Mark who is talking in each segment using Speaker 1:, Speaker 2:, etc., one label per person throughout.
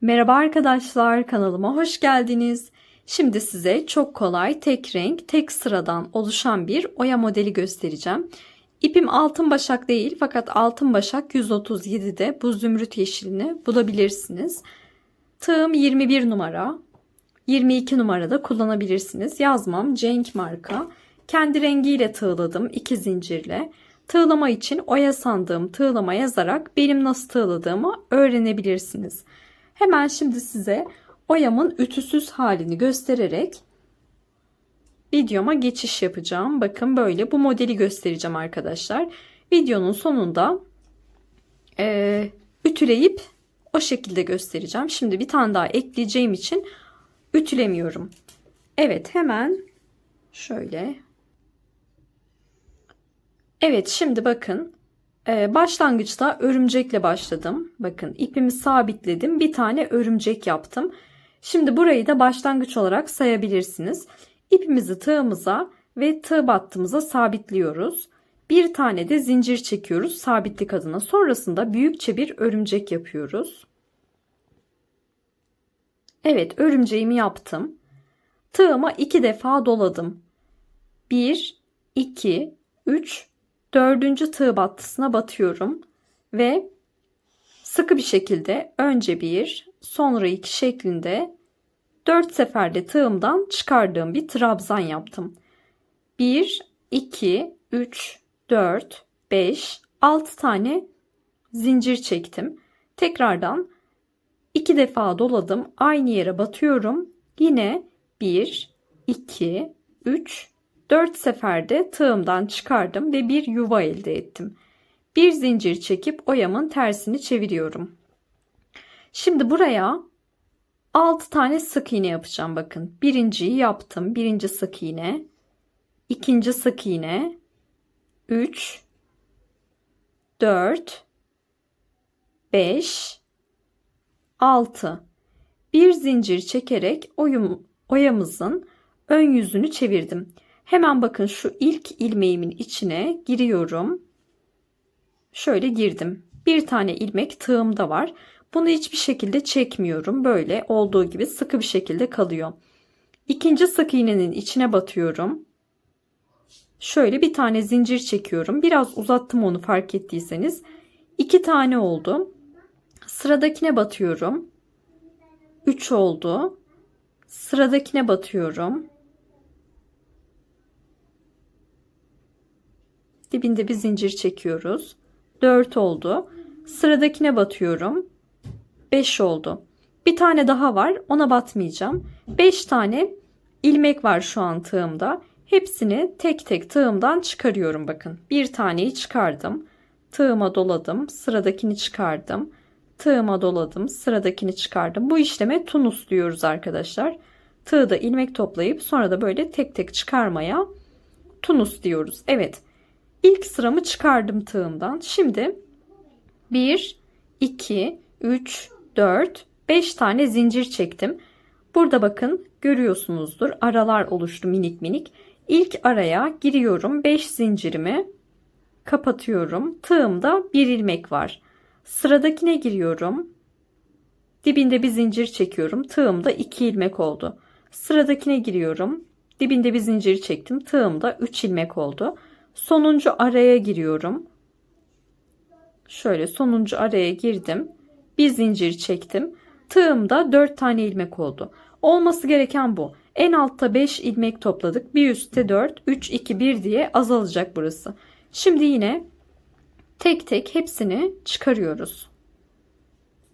Speaker 1: Merhaba arkadaşlar kanalıma hoş geldiniz. Şimdi size çok kolay tek renk tek sıradan oluşan bir oya modeli göstereceğim. İpim altın başak değil fakat altın başak 137'de bu zümrüt yeşilini bulabilirsiniz. Tığım 21 numara 22 numarada kullanabilirsiniz. Yazmam Cenk marka. Kendi rengiyle tığladım iki zincirle. Tığlama için oya sandığım tığlama yazarak benim nasıl tığladığımı öğrenebilirsiniz. Hemen şimdi size oyamın ütüsüz halini göstererek videoma geçiş yapacağım. Bakın böyle bu modeli göstereceğim arkadaşlar. Videonun sonunda e, ütüleyip o şekilde göstereceğim. Şimdi bir tane daha ekleyeceğim için ütülemiyorum. Evet hemen şöyle. Evet şimdi bakın başlangıçta örümcekle başladım. Bakın ipimi sabitledim. Bir tane örümcek yaptım. Şimdi burayı da başlangıç olarak sayabilirsiniz. İpimizi tığımıza ve tığ battığımıza sabitliyoruz. Bir tane de zincir çekiyoruz sabitlik adına. Sonrasında büyükçe bir örümcek yapıyoruz. Evet örümceğimi yaptım. Tığıma iki defa doladım. 1, 2, 3, dördüncü tığ battısına batıyorum ve sıkı bir şekilde önce bir sonra iki şeklinde dört seferde tığımdan çıkardığım bir trabzan yaptım. 1, 2, 3, 4, 5, 6 tane zincir çektim. Tekrardan iki defa doladım. Aynı yere batıyorum. Yine 1, 2, 3, 4 seferde tığımdan çıkardım ve bir yuva elde ettim. Bir zincir çekip oyamın tersini çeviriyorum. Şimdi buraya 6 tane sık iğne yapacağım bakın. Birinciyi yaptım. Birinci sık iğne. ikinci sık iğne. 3 4 5 6 bir zincir çekerek oyum, oyamızın ön yüzünü çevirdim. Hemen bakın şu ilk ilmeğimin içine giriyorum. Şöyle girdim. Bir tane ilmek tığımda var. Bunu hiçbir şekilde çekmiyorum. Böyle olduğu gibi sıkı bir şekilde kalıyor. İkinci sık iğnenin içine batıyorum. Şöyle bir tane zincir çekiyorum. Biraz uzattım onu fark ettiyseniz. İki tane oldu. Sıradakine batıyorum. Üç oldu. Sıradakine batıyorum. Dibinde bir zincir çekiyoruz. 4 oldu. Sıradakine batıyorum. 5 oldu. Bir tane daha var. Ona batmayacağım. 5 tane ilmek var şu an tığımda. Hepsini tek tek tığımdan çıkarıyorum bakın. Bir taneyi çıkardım. Tığıma doladım. Sıradakini çıkardım. Tığıma doladım. Sıradakini çıkardım. Bu işleme tunus diyoruz arkadaşlar. Tığda ilmek toplayıp sonra da böyle tek tek çıkarmaya tunus diyoruz. Evet. İlk sıramı çıkardım tığımdan. Şimdi 1, 2, 3, 4, 5 tane zincir çektim. Burada bakın görüyorsunuzdur aralar oluştu minik minik. İlk araya giriyorum 5 zincirimi kapatıyorum. Tığımda bir ilmek var. Sıradakine giriyorum. Dibinde bir zincir çekiyorum. Tığımda 2 ilmek oldu. Sıradakine giriyorum. Dibinde bir zincir çektim. Tığımda 3 ilmek oldu sonuncu araya giriyorum. Şöyle sonuncu araya girdim. Bir zincir çektim. Tığımda 4 tane ilmek oldu. Olması gereken bu. En altta 5 ilmek topladık. Bir üstte 4, 3, 2, 1 diye azalacak burası. Şimdi yine tek tek hepsini çıkarıyoruz.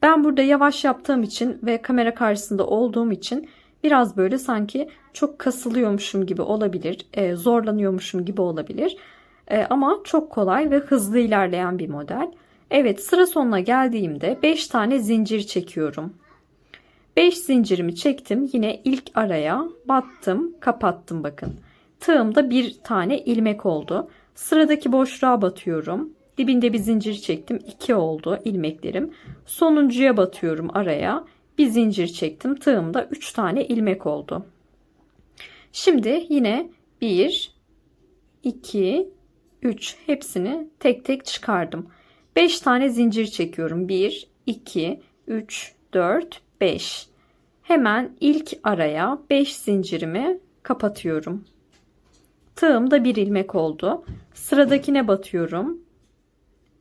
Speaker 1: Ben burada yavaş yaptığım için ve kamera karşısında olduğum için biraz böyle sanki çok kasılıyormuşum gibi olabilir, e, zorlanıyormuşum gibi olabilir. E, ama çok kolay ve hızlı ilerleyen bir model. Evet sıra sonuna geldiğimde 5 tane zincir çekiyorum. 5 zincirimi çektim. Yine ilk araya battım, kapattım bakın. Tığımda bir tane ilmek oldu. Sıradaki boşluğa batıyorum. Dibinde bir zincir çektim. 2 oldu ilmeklerim. Sonuncuya batıyorum araya. Bir zincir çektim. Tığımda 3 tane ilmek oldu. Şimdi yine 1 2 3 hepsini tek tek çıkardım. 5 tane zincir çekiyorum. 1 2 3 4 5. Hemen ilk araya 5 zincirimi kapatıyorum. Tığım da bir ilmek oldu. Sıradakine batıyorum.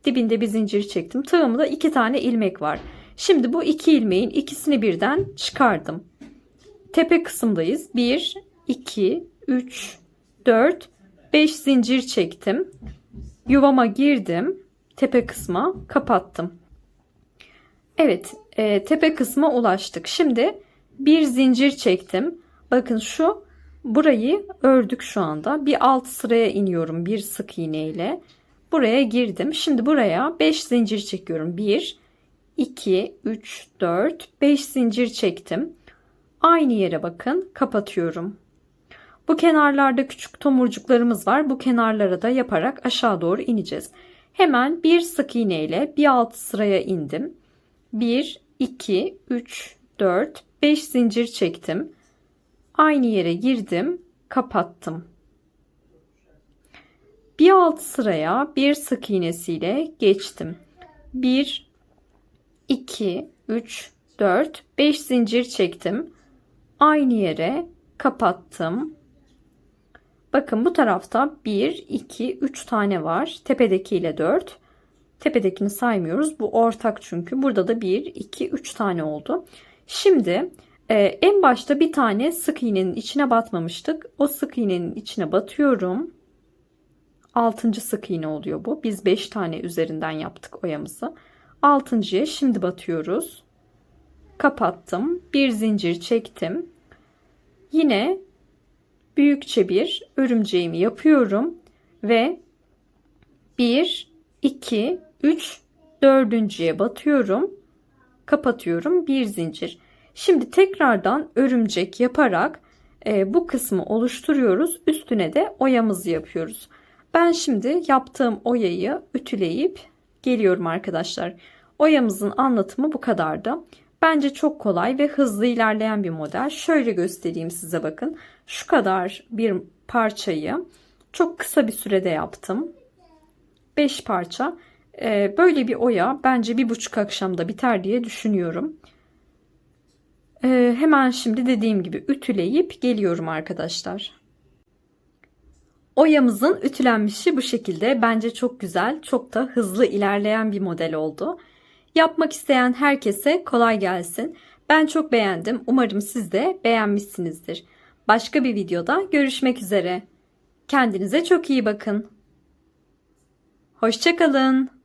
Speaker 1: Dibinde bir zincir çektim. Tığımda iki tane ilmek var. Şimdi bu iki ilmeğin ikisini birden çıkardım. Tepe kısımdayız. 1, 2, 3, 4, 5 zincir çektim. Yuvama girdim. Tepe kısma kapattım. Evet, e, tepe kısma ulaştık. Şimdi bir zincir çektim. Bakın şu burayı ördük şu anda. Bir alt sıraya iniyorum bir sık iğne ile. Buraya girdim. Şimdi buraya 5 zincir çekiyorum. 1 2 3 4 5 zincir çektim. Aynı yere bakın, kapatıyorum. Bu kenarlarda küçük tomurcuklarımız var. Bu kenarlara da yaparak aşağı doğru ineceğiz. Hemen bir sık iğne ile bir alt sıraya indim. 1 2 3 4 5 zincir çektim. Aynı yere girdim, kapattım. Bir alt sıraya bir sık iğnesiyle geçtim. 1 2 3 4 5 zincir çektim. Aynı yere kapattım. Bakın bu tarafta 1 2 3 tane var. Tepedekiyle 4. Tepedekini saymıyoruz. Bu ortak çünkü. Burada da 1 2 3 tane oldu. Şimdi ee, en başta bir tane sık iğnenin içine batmamıştık. O sık iğnenin içine batıyorum. Altıncı sık iğne oluyor bu. Biz 5 tane üzerinden yaptık oyamızı. Altıncıya şimdi batıyoruz. Kapattım. Bir zincir çektim. Yine büyükçe bir örümceğimi yapıyorum ve 1 2 3 dördüncüye batıyorum. Kapatıyorum. Bir zincir. Şimdi tekrardan örümcek yaparak e, bu kısmı oluşturuyoruz. Üstüne de oyamızı yapıyoruz. Ben şimdi yaptığım oyayı ütüleyip geliyorum arkadaşlar. Oyamızın anlatımı bu kadardı. Bence çok kolay ve hızlı ilerleyen bir model. Şöyle göstereyim size bakın. Şu kadar bir parçayı çok kısa bir sürede yaptım. 5 parça. Ee, böyle bir oya bence bir buçuk akşamda biter diye düşünüyorum. Ee, hemen şimdi dediğim gibi ütüleyip geliyorum arkadaşlar. Oyamızın ütülenmişi bu şekilde. Bence çok güzel, çok da hızlı ilerleyen bir model oldu. Yapmak isteyen herkese kolay gelsin. Ben çok beğendim. Umarım siz de beğenmişsinizdir. Başka bir videoda görüşmek üzere. Kendinize çok iyi bakın. Hoşçakalın.